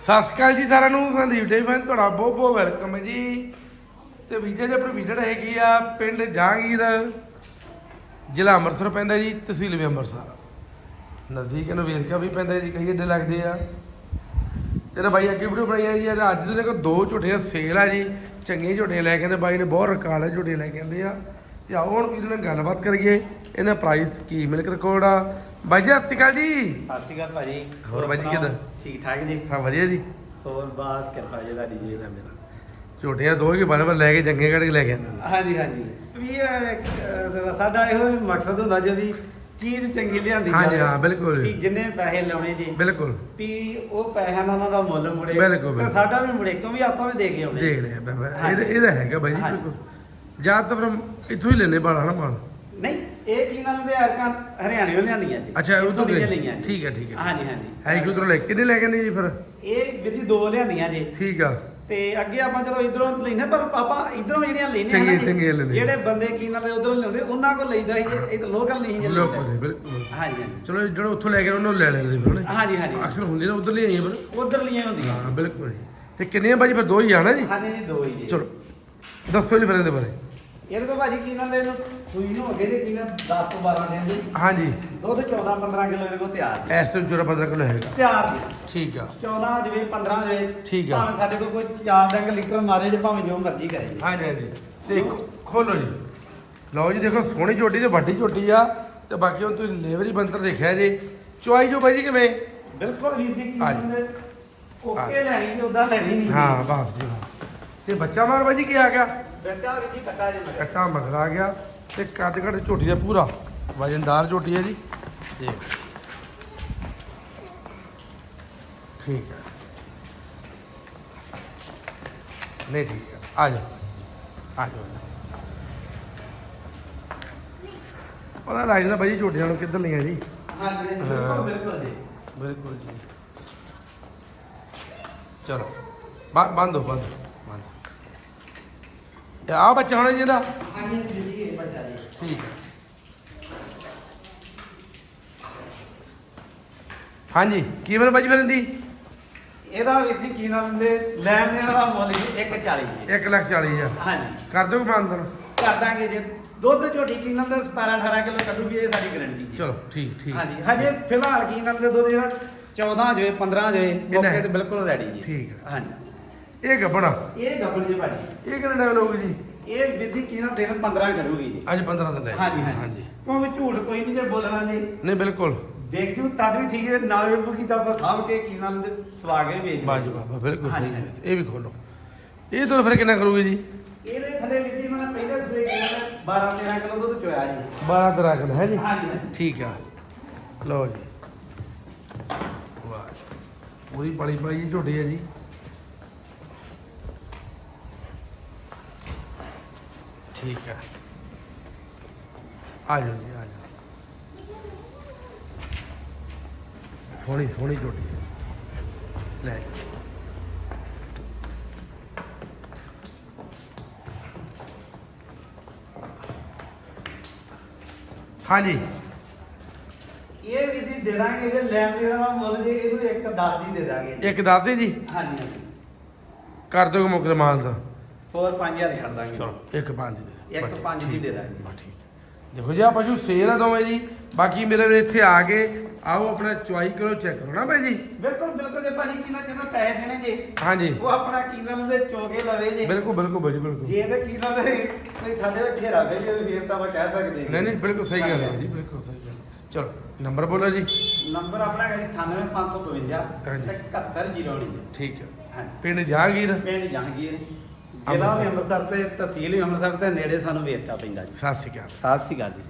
ਸਤਿ ਸ਼੍ਰੀ ਅਕਾਲ ਜੀ ਸਾਰਿਆਂ ਨੂੰ, ਸੰਦੀਪ ਡੇ ਫੈਨ, ਤੁਹਾਡਾ ਬਹੁਤ ਬਹੁਤ ਵੈਲਕਮ ਹੈ ਜੀ। ਤੇ ਵੀਜ਼ਾ ਜੀ ਆਪਣੀ ਵਿਜ਼ਿਟ ਹੈਗੀ ਆ ਪਿੰਡ ਜਹਾਂਗੀਰ, ਜ਼ਿਲ੍ਹਾ ਅੰਮ੍ਰਿਤਸਰ ਪੈਂਦਾ ਜੀ, ਤਹਿਸੀਲ ਵੀ ਅੰਮ੍ਰਿਤਸਰ। ਨਜ਼ਦੀਕ ਨੂੰ ਵੇਰਕਾ ਵੀ ਪੈਂਦਾ ਜੀ, ਕਈ ਅੱਡੇ ਲੱਗਦੇ ਆ। ਤੇਰਾ ਬਾਈ ਅੱਗੇ ਵੀਡੀਓ ਬਣਾਈ ਆ ਜੀ ਅੱਜ ਦੇ ਕੋਲ ਦੋ ਝੋਟੀਆਂ ਸੇਲ ਆ ਜੀ ਚੰਗੀਆਂ ਝੋਟੀਆਂ ਲੈ ਕੇ ਆਂਦੇ ਬਾਈ ਨੇ ਬਹੁਤ ਰਿਕਾਰਡ ਹੈ ਝੋਟੀਆਂ ਲੈ ਕੇ ਆਂਦੇ ਆ। ਤੇ ਆਓ ਹੁਣ ਵੀਰ ਨਾਲ ਗੱਲਬਾਤ ਕਰੀਏ ਇਹਨਾਂ ਪ੍ਰਾਈਸ ਕੀ ਮਿਲਕ ਰਿਕਾਰਡ ਆ ਬਾਈ ਜੀ ਸਤਿ ਸ਼੍ਰੀ ਅਕਾਲ ਜੀ ਸਤਿ ਸ਼੍ਰੀ ਅਕਾਲ ਭਾਜੀ ਹੋਰ ਭਾਜੀ ਸੁਣਾਓ? ਕਿੱਦਾਂ? ਠੀਕ ਠਾਕ ਜੀ ਸਭ ਵਧੀਆ ਜੀ ਹੋਰ ਬਾਸ ਕਿਰਪਾ ਜੀ ਤੁਹਾਡੀ ਜੀ ਮੇਰਾ ਮੇਰਾ ਝੋਟੀਆਂ ਦੋ ਹੀ ਬਰਾਬਰ ਲੈ ਕੇ ਚੰਗੇ ਕੇ ਲੈ ਕੇ ਆਂਦੇ ਹਾਂਜੀ ਹਾਂਜੀ ਵੀ ਇਹ, ਅਹ, ਸਾਡਾ ਇਹੋ ਹੀ ਮਕਸਦ ਹੁੰਦਾ ਜੇ ਵੀ ਚੀਜ਼ ਚੰਗੀ ਲਿਆਂਦੀ ਹਾਂਜੀ, ਜਾਵੇ। ਹਾਂ, ਬਿਲਕੁਲ। ਵੀ ਜਿੰਨੇ ਪੈਸੇ ਲਾਉਣੇ ਜੀ ਬਿਲਕੁਲ ਵੀ ਉਹ ਪੈਸਿਆਂ ਨਾਲ ਉਹਨਾਂ ਦਾ ਮੁੱਲ ਮੁੜੇ ਬਿਲਕੁਲ, ਤੇ ਬਿਲਕੁਲ। ਸਾਡਾ ਵੀ ਮੁੜੇ ਕਿਉਂਕਿ ਆਪਾਂ ਵੀ ਦੇ ਕੇ ਆਉਣੇ ਦੇਖ ਲਿਆ ਬਾਬਾ। ਇਹਦਾ ਇਹਦਾ ਹੈਗਾ ਬਾਈ ਜੀ ਹਾਂਜੀ। ਬਿਲਕੁਲ ਜਾਂ ਤਾਂ ਫਿਰ ਇੱਥੋਂ ਹੀ ਲੈਨੇ ਬਾਲਾ ਨਾ ਮਾਲ ਨਹੀਂ ਇਹ ਕੀ ਨਾਮ ਦੇ ਅਰਕਾਂ ਹਰਿਆਣਿਓਂ ਲਿਆਂਦੀਆਂ ਜੀ। ਅੱਛਾ, ਉਧਰੋਂ ਇੱਥੋਂ ਦੀਆਂ ਲੈ- ਲਈਆਂ ਜੀ। ਠੀਕ ਹੈ, ਠੀਕ ਹੈ, ਠੀਕ ਹੈ। ਹਾਂਜੀ ਹਾਂਜੀ। ਹੈ ਕਿ ਉਧਰੋਂ ਲੈ ਕੇ ਨਹੀਂ ਲੈ ਕੇ ਨਹੀਂ ਜੀ ਫਿਰ? ਇਹ ਵੀਰ ਜੀ ਦੋ ਲਿਆਂਦੀਆਂ ਜੀ। ਠੀਕ ਆ। ਤੇ ਅੱਗੇ ਆਪਾਂ ਚਲੋ ਇਧਰੋਂ ਲੈਨੇ ਪਰ ਆਪਾਂ ਇਧਰੋਂ ਜਿਹੜੀਆਂ ਲੈਨੇ ਚੰਗੀਆਂ- ਚੰਗੀਆਂ ਲੈਂਦੇ। ਜਿਹੜੇ ਬੰਦੇ ਕੀ ਨਾਲ ਉਧਰੋਂ ਲਿਆਉਂਦੇ ਉਹਨਾਂ ਕੋਲ ਲਈਦਾ ਸੀ ਇਹ ਤਾਂ ਲੋਕਲ ਨਹੀਂ ਜੀ। ਲੋਕ ਲਈਦਾ। ਬਿਲਕੁਲ। ਹਾਂਜੀ ਹਾਂਜੀ। ਚਲੋ ਜਿਹੜਾ ਉੱਥੋਂ ਲੈ ਕੇ ਉਹਨੂੰ ਲੈ ਲੈਂਦੇ ਫਿਰ ਉਹਨੇ ਹਾਂਜੀ ਹਾਂਜੀ। ਅਕਸਰ ਹੁੰਦੀ ਨਾ ਉਧਰ ਲਈ ਆਈਆਂ ਫਿਰ। ਉਧਰ ਲੀਆਂ ਹੁੰਦੀਆਂ। ਹਾਂ ਬਿਲਕੁਲ ਜੀ। ਤੇ ਕਿੰਨੇ ਆ ਬਾਜੀ ਫਿਰ ਦੋ ਹੀ ਆ ਨਾ ਜੀ? ਹਾਂਜੀ ਜੀ ਦੋ ਹੀ ਜੀ। ਚਲੋ ਦੱਸੋ ਜੀ ਫਿਰ ਇਹਦੇ ਬਾਰੇ। ਇਹਦੇ ਕੋਲ ਭਾਜੀ ਕੀ ਨਾਲ ਇਹਨੂੰ? ਸੂਈ ਨੂੰ ਅੱਗੇ ਦੇ ਕੀ ਨਾਲ 10 ਤੋਂ 12 ਦਿਨ ਦੀ। ਹਾਂਜੀ। ਦੁੱਧ 14 15 ਕਿਲੋ ਇਹਦੇ ਕੋਲ ਤਿਆਰ ਜੀ। ਇਸ ਟਾਈਮ 14 15 ਕਿਲੋ ਹੈਗਾ। ਤਿਆਰ ਜੀ। ਠੀਕ ਆ। 14 ਜਵੇ 15 ਜਵੇ ਠੀਕ ਆ। ਭਾਵੇਂ ਸਾਡੇ ਕੋਲ ਕੋਈ 4 ਡੰਗ ਲੀਟਰ ਮਾਰੇ ਜੇ ਭਾਵੇਂ ਜੋ ਮਰਜ਼ੀ ਕਰੇ ਜੀ। ਹਾਂਜੀ ਹਾਂਜੀ। ਤੇ ਖੋ- ਖੋਲੋ ਜੀ। ਲਓ ਜੀ ਦੇਖੋ ਸੋਹਣੀ ਝੋਟੀ ਤੇ ਵੱਡੀ ਝੋਟੀ ਆ। ਤੇ ਬਾਕੀ ਹੁਣ ਤੁਸੀਂ ਲੇਵਰ ਬੰਤਰ ਦੇਖਿਆ ਜੀ। ਚੁਆਈ ਜੋ ਬਾਈ ਜੀ ਕਿਵੇਂ? ਬਿਲਕੁਲ ਵੀਰ ਜੀ ਕੀ ਹਾਂਜੀ। ਓਕੇ ਲੈਣੀ ਜੀ ਉਦਾਂ ਲੈਣੀ ਨਹੀਂ। ਹਾਂ ਬਸ ਜੀ ਬਸ। ਤੇ ਬੱਚਾ ਮਾਰ ਬਾਈ ਜੀ ਕੀ ਆ ਗਿਆ? ਬੱਚਾ ਵੀਰ ਜੀ ਕੱਟਾ ਜੇ ਕੱਟਾ ਆ ਗਿਆ ਤੇ ਕੱਦ ਕੱਦ ਝੋਟੀ ਦਾ ਪੂਰਾ ਵਜਨਦਾਰ ਝੋਟੀ ਹੈ ਜੀ। ਤੇ ਠੀਕ ਹੈ। ਨਹੀਂ ਠੀਕ ਹੈ। ਆ ਜਾਓ। ਆ ਜਾਓ। ਪਤਾ ਲੱਗ ਜਾਂਦਾ ਬਾਈ ਜੀ ਝੋਟੀਆਂ ਨੂੰ ਕਿੱਧਰ ਲਈਆਂ ਜੀ? ਹਾਂ। ਬਿਲਕੁਲ ਬਿਲਕੁਲ ਜੀ। ਬਿਲਕੁਲ ਜੀ। ਚਲੋ। ਬੰਦ ਹੋ ਬੰਦ ਇਹ ਆ ਬੱਚਾ ਹੋਣਾ ਜੀ ਇਹਦਾ। ਹਾਂਜੀ ਜੀ ਜੀ ਇਹ ਬੱਚਾ ਜੀ ਠੀਕ ਹੈ। ਹਾਂਜੀ ਕੀ ਬਣ ਬਾਜੀ ਫਿਰ ਦੀ ਇਹਦਾ ਵੀਰ ਜੀ ਕੀ ਨਾਮ ਦੇ ਲੈਣ ਦੇਣ ਵਾਲਾ ਮੁੱਲ ਜੀ 140 ਜੀ। 1 ਲੱਖ 40 ਹਜ਼ਾਰ। ਹਾਂਜੀ। ਕਰ ਦਿਓ ਮਾਨਦਨ ਕਰ ਦਾਂਗੇ ਜੇ। ਦੁੱਧ ਝੋਟੀ ਕੀ ਨਾਮ ਦੇ 17 18 ਕਿਲੋ ਕੱਢੂਗੀ ਇਹ ਸਾਡੀ ਗਾਰੰਟੀ ਜੀ। ਚਲੋ ਠੀਕ ਠੀਕ। ਹਾਂਜੀ। ਹਜੇ ਫਿਲਹਾਲ ਕੀ ਨਾਮ ਦੇ ਦੁੱਧ ਜਿਹੜਾ? 14 ਜਵੇ 15 ਜਵੇ ਮੌਕੇ ਤੇ ਬਿਲਕੁਲ ਰੈਡੀ ਜੀ। ਠੀਕ। ਹਾਂਜੀ। ਇਹ ਗੱਬਣਾ ਇਹ ਗੱਬਲ ਜੀ ਭਾਜੀ। ਇਹ ਕਿੰਨੇ ਟਾਈਮ ਲਓਗੇ ਜੀ? ਇਹ ਜੀ ਕੀ ਨਾਮ ਦਿਨ 15 ਕੱਢੂਗੀ ਜੀ। ਅੱਜ 15 ਦਿਨ ਲੈ ਹਾਂਜੀ ਹਾਂਜੀ। ਕਿਉਂਕਿ ਝੂਠ ਕੋਈ ਨਹੀਂ ਜੇ ਬੋਲਣਾ ਜੀ। ਨਹੀਂ ਬਿਲਕੁਲ। ਦੇਖ ਜੂ ਤਦ ਵੀ ਠੀਕ ਹੈ ਨਾ ਵੇਖੂ ਕੀ ਤਾਂ ਆਪਾਂ ਸਾਂਭ ਕੇ ਕੀ ਨਾਮ ਦੇ ਸਵਾਗੇ ਵੇਚ ਬਾਜੀ ਬਾਬਾ ਬਿਲਕੁਲ ਸਹੀ ਹੈ। ਇਹ ਵੀ ਖੋਲੋ। ਇਹ ਤੋਂ ਫਿਰ ਕਿੰਨਾ ਕਰੋਗੇ ਜੀ? ਇਹਦੇ ਥੱਲੇ ਜੀ ਮੈਂ ਪਹਿਲੇ ਸਵੇਰ ਕੀ ਨਾਮ 12 13 ਕਿਲੋ ਦੁੱਧ ਚੋਇਆ ਜੀ। 12 ਤਰ੍ਹਾਂ ਕਿਲੋ ਹੈ ਜੀ? ਹਾਂਜੀ। ਠੀਕ ਆ। ਲਓ ਜੀ। ਵਾਹ ਪੂਰੀ ਪਲੀ ਜੀ ਝੋਟੀ ਹੈ ਜੀ। ਠੀਕ ਆ ਆ ਜਾਓ ਜੀ ਆ ਜਾਓ। ਸੋਹਣੀ ਸੋਹਣੀ ਝੋਟੀ। ਹੈ ਲੈ ਜੀ। ਹਾਂਜੀ। ਇਹ ਵੀਰ ਜੀ ਦੇ ਦਾਂਗੇ ਜੇ ਲੈਣ ਦੇ ਵਾਲਾ ਮੁੱਲ ਜੇ ਇਹਨੂੰ ਇੱਕ 10 ਦੀ ਦੇ ਦਾਂਗੇ ਇੱਕ ਦੱਸਦੇ ਜੀ? ਹਾਂਜੀ ਹਾਂਜੀ। ਕਰ ਦਿਓ ਮੁਕਰ ਮਾਲ ਦਾ ਹੋਰ 5000 ਛੱਡ ਦਾਂਗੇ। ਚਲੋ। ਇੱਕ ਪੰਜ ਦੇ ਇੱਕ ਬਸ ਪੰਜ ਦੀ ਠੀਕ। ਦੇ ਦਾਂਗੇ। ਬਸ ਠੀਕ। ਦੇਖੋ ਜੀ ਆ ਪਸ਼ੂ ਸੇਲ ਆ ਦੋਵੇਂ ਜੀ। ਬਾਕੀ ਮੇਰੇ ਵੀਰ ਇੱਥੇ ਆ ਕੇ ਆਓ ਆਪਣਾ ਚੁਆਈ ਕਰੋ ਚੈੱਕ ਕਰੋ ਨਾ ਭਾਈ ਜੀ? ਬਿਲਕੁਲ ਬਿਲਕੁਲ ਜੇ ਭਾਜੀ ਕੀ ਨਾ ਜਦੋਂ ਪੈਸੇ ਦੇਣੇ ਜੇ ਹਾਂਜੀ। ਉਹ ਆਪਣਾ ਕੀ ਨਾਮ ਦੇ ਚੋਕੇ ਲਵੇ ਜੇ। ਬਿਲਕੁਲ ਬਿਲਕੁਲ ਭਾਈ ਜੀ ਬਿਲਕੁਲ। ਜੇ ਤੇ ਕੀ ਨਾਮ ਦੇ ਕੋਈ ਸਾਡੇ ਵਿੱਚ ਹੀਰਾ ਫੇਰੀ ਤੇ ਫੇਰ ਤਾਂ ਆਪਾਂ ਕਹਿ ਸਕਦੇ ਨਹੀਂ ਨਹੀਂ ਬਿਲਕੁਲ ਸਹੀ ਗੱਲ ਹੈ ਜੀ ਬਿਲਕੁਲ ਸਹੀ ਗੱਲ ਚਲੋ ਨੰਬਰ ਬੋਲੋ ਜੀ। ਨੰਬਰ ਆਪਣਾ ਹੈ 98552 ਹਾਂਜੀ। 7109 ਠੀਕ ਹੈ ਹਾਂਜੀ। ਪਿੰਡ ਜਹਾਂਗੀਰ ਪਿੰਡ ਜਹਾਂਗੀਰ ਜ਼ਿਲ੍ਹਾ ਵੀ ਅੰਮ੍ਰਿਤਸਰ ਤੇ ਤਹਿਸੀਲ ਵੀ ਅੰਮ੍ਰਿਤਸਰ ਤੇ ਨੇੜੇ ਸਾਨੂੰ ਵੇਰਕਾ ਪੈਂਦਾ ਜੀ। ਸਤਿ ਸ਼੍ਰੀ ਅਕਾਲ। ਸਤਿ ਸ਼੍ਰੀ ਅਕਾਲ ਜੀ।